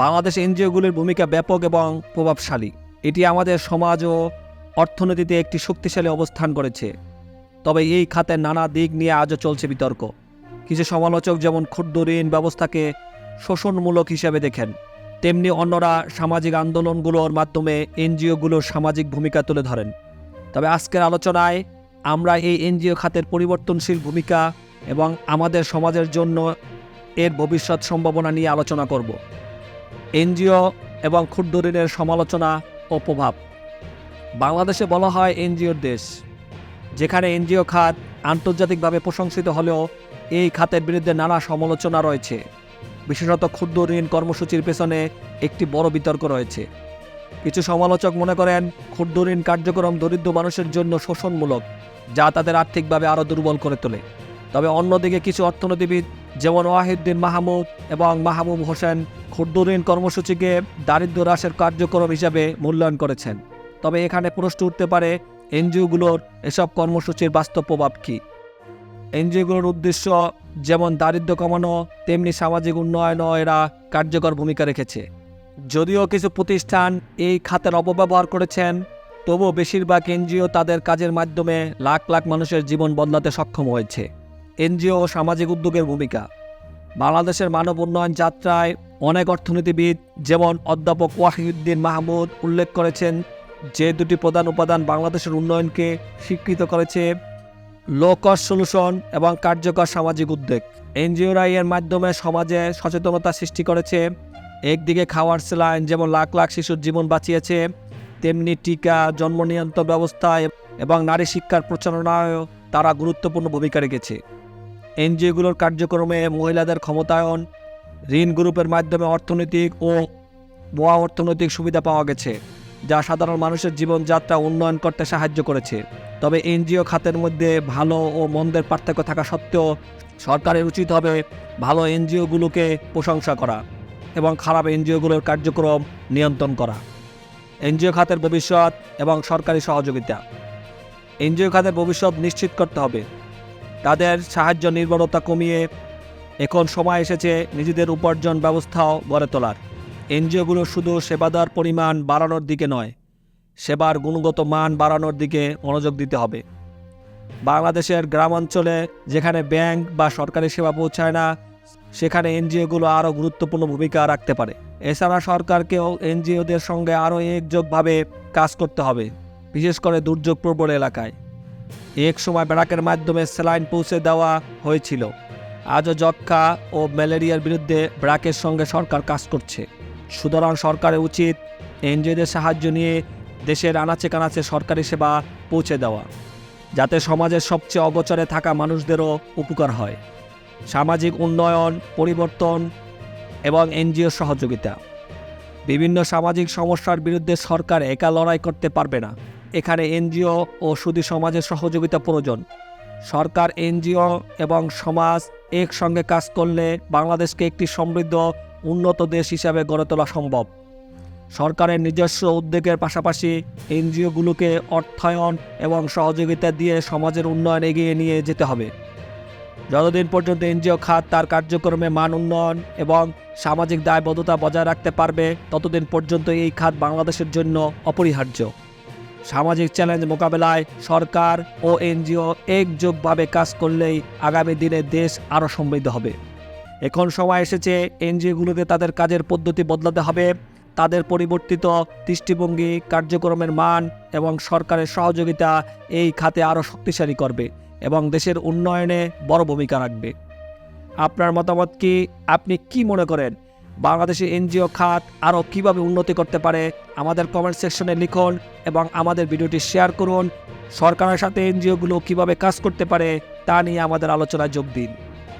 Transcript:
বাংলাদেশ এনজিওগুলির ভূমিকা ব্যাপক এবং প্রভাবশালী। এটি আমাদের সমাজ ও অর্থনীতিতে একটি শক্তিশালী অবস্থান করেছে। তবে এই খাতের নানা দিক নিয়ে আজও চলছে বিতর্ক। কিছু সমালোচক যেমন ক্ষুদ্র ঋণ ব্যবস্থাকে শোষণমূলক হিসেবে দেখেন, তেমনি অন্যরা সামাজিক আন্দোলনগুলোর মাধ্যমে এনজিওগুলোর সামাজিক ভূমিকা তুলে ধরেন। তবে আজকের আলোচনায় আমরা এই এনজিও খাতের পরিবর্তনশীল ভূমিকা এবং আমাদের সমাজের জন্য এর ভবিষ্যৎ সম্ভাবনা নিয়ে আলোচনা করব। এনজিও এবং ক্ষুদ্র ঋণের সমালোচনা ও প্রভাব। বাংলাদেশে বলা হয় এনজিওর দেশ, যেখানে এনজিও খাত আন্তর্জাতিকভাবে প্রশংসিত হলেও এই খাতের বিরুদ্ধে নানা সমালোচনা রয়েছে। বিশেষত ক্ষুদ্র ঋণ কর্মসূচির পেছনে একটি বড় বিতর্ক রয়েছে। কিছু সমালোচক মনে করেন, ক্ষুদ্র ঋণ কার্যক্রম দরিদ্র মানুষের জন্য শোষণমূলক, যা তাদের আর্থিকভাবে আরও দুর্বল করে তোলে। তবে অন্যদিকে কিছু অর্থনীতিবিদ, যেমন ওয়াহিদ্দিন মাহমুদ এবং মাহবুব হোসেন ক্ষুদ্র ঋণ কর্মসূচিকে দারিদ্র হ্রাসের কার্যক্রম হিসাবে মূল্যায়ন করেছেন। তবে এখানে প্রশ্ন উঠতে পারে, এনজিওগুলোর এসব কর্মসূচির বাস্তব প্রভাব কী? এনজিওগুলোর উদ্দেশ্য যেমন দারিদ্র্য কমানো, তেমনি সামাজিক উন্নয়নও এরা কার্যকর ভূমিকা রেখেছে। যদিও কিছু প্রতিষ্ঠান এই খাতের অপব্যবহার করেছেন, তবুও বেশিরভাগ এনজিও তাদের কাজের মাধ্যমে লাখ লাখ মানুষের জীবন বদলাতে সক্ষম হয়েছে। এনজিও ও সামাজিক উদ্যোগের ভূমিকা। বাংলাদেশের মানব উন্নয়ন যাত্রায় অনেক অর্থনীতিবিদ যেমন অধ্যাপক ওয়াহিউদ্দিন মাহমুদ উল্লেখ করেছেন যে দুটি প্রধান উপাদান বাংলাদেশের উন্নয়নকে স্বীকৃত করেছে লো কস্ট সলিউশন এবং কার্যকর সামাজিক উদ্যোগ। এনজিওরা এর মাধ্যমে সমাজে সচেতনতা সৃষ্টি করেছে, একদিকে খাওয়ার সেলাইন যেমন লাখ লাখ শিশুর জীবন বাঁচিয়েছে, তেমনি টিকা, জন্ম নিয়ন্ত্রণ ব্যবস্থা এবং নারী শিক্ষার প্রচারণায়ও তারা গুরুত্বপূর্ণ ভূমিকা রেখেছে। এনজিওগুলোর কার্যক্রমে মহিলাদের ক্ষমতায়ন, ঋণ গ্রুপের মাধ্যমে অর্থনৈতিক ও বোয়া অর্থনৈতিক সুবিধা পাওয়া গেছে, যা সাধারণ মানুষের জীবনযাত্রা উন্নয়ন করতে সাহায্য করেছে। তবে এনজিও খাতের মধ্যে ভালো ও মন্দের পার্থক্য থাকা সত্ত্বেও সরকারের উচিত হবে ভালো এনজিওগুলোকে প্রশংসা করা এবং খারাপ এনজিওগুলোর কার্যক্রম নিয়ন্ত্রণ করা। এনজিও খাতের ভবিষ্যৎ এবং সরকারি সহযোগিতা। এনজিও খাতের ভবিষ্যৎ নিশ্চিত করতে হবে। তাদের সাহায্য নির্ভরতা কমিয়ে এখন সময় এসেছে নিজেদের উপার্জন ব্যবস্থাও গড়ে তোলার। এনজিওগুলো শুধু সেবাদার পরিমাণ বাড়ানোর দিকে নয়, সেবার গুণগত মান বাড়ানোর দিকে মনোযোগ দিতে হবে। বাংলাদেশের গ্রামাঞ্চলে যেখানে ব্যাংক বা সরকারি সেবা পৌঁছায় না, সেখানে এনজিওগুলো আরও গুরুত্বপূর্ণ ভূমিকা রাখতে পারে। এছাড়া সরকারকেও এনজিওদের সঙ্গে আরও একযোগভাবে কাজ করতে হবে, বিশেষ করে দুর্যোগ প্রবল এলাকায়। এক সময় ব্যারাকের মাধ্যমে স্যালাইন পৌঁছে দেওয়া হয়েছিল। আজও যক্ষা ও ম্যালেরিয়ার বিরুদ্ধে ব্র্যাকের সঙ্গে সরকার কাজ করছে। সুতরাং সরকারের উচিত এনজিওদের সাহায্য নিয়ে দেশের আনাচে কানাচে সরকারি সেবা পৌঁছে দেওয়া, যাতে সমাজের সবচেয়ে অগোচরে থাকা মানুষদেরও উপকার হয়। সামাজিক উন্নয়ন, পরিবর্তন এবং এনজিও সহযোগিতা। বিভিন্ন সামাজিক সমস্যার বিরুদ্ধে সরকার একা লড়াই করতে পারবে না। এখানে এনজিও ও শুধু সমাজের সহযোগিতা প্রয়োজন। সরকার, এনজিও এবং সমাজ একসঙ্গে কাজ করলে বাংলাদেশকে একটি সমৃদ্ধ, উন্নত দেশ হিসাবে গড়ে তোলা সম্ভব। সরকারের নিজস্ব উদ্যোগের পাশাপাশি এনজিওগুলোকে অর্থায়ন এবং সহযোগিতা দিয়ে সমাজের উন্নয়ন এগিয়ে নিয়ে যেতে হবে। যতদিন পর্যন্ত এনজিও খাত তার কার্যক্রমে মান উন্নয়ন এবং সামাজিক দায়বদ্ধতা বজায় রাখতে পারবে, ততদিন পর্যন্ত এই খাত বাংলাদেশের জন্য অপরিহার্য। সামাজিক চ্যালেঞ্জ মোকাবেলায় সরকার ও এনজিও একযোগভাবে কাজ করলেই আগামী দিনে দেশ আরও সমৃদ্ধ হবে। এখন সময় এসেছে এনজিওগুলোকে তাদের কাজের পদ্ধতি বদলাতে হবে। তাদের পরিবর্তিত দৃষ্টিভঙ্গি, কার্যক্রমের মান এবং সরকারের সহযোগিতা এই খাতে আরও শক্তিশালী করবে এবং দেশের উন্নয়নে বড় ভূমিকা রাখবে। আপনার মতামত কি? আপনি কি মনে করেন? বাংলাদেশের এনজিও খাত আরও কীভাবে উন্নতি করতে পারে আমাদের কমেন্ট সেকশনে লিখুন এবং আমাদের ভিডিওটি শেয়ার করুন। সরকারের সাথে এনজিওগুলো কীভাবে কাজ করতে পারে তা নিয়ে আমাদের আলোচনায় যোগ দিন।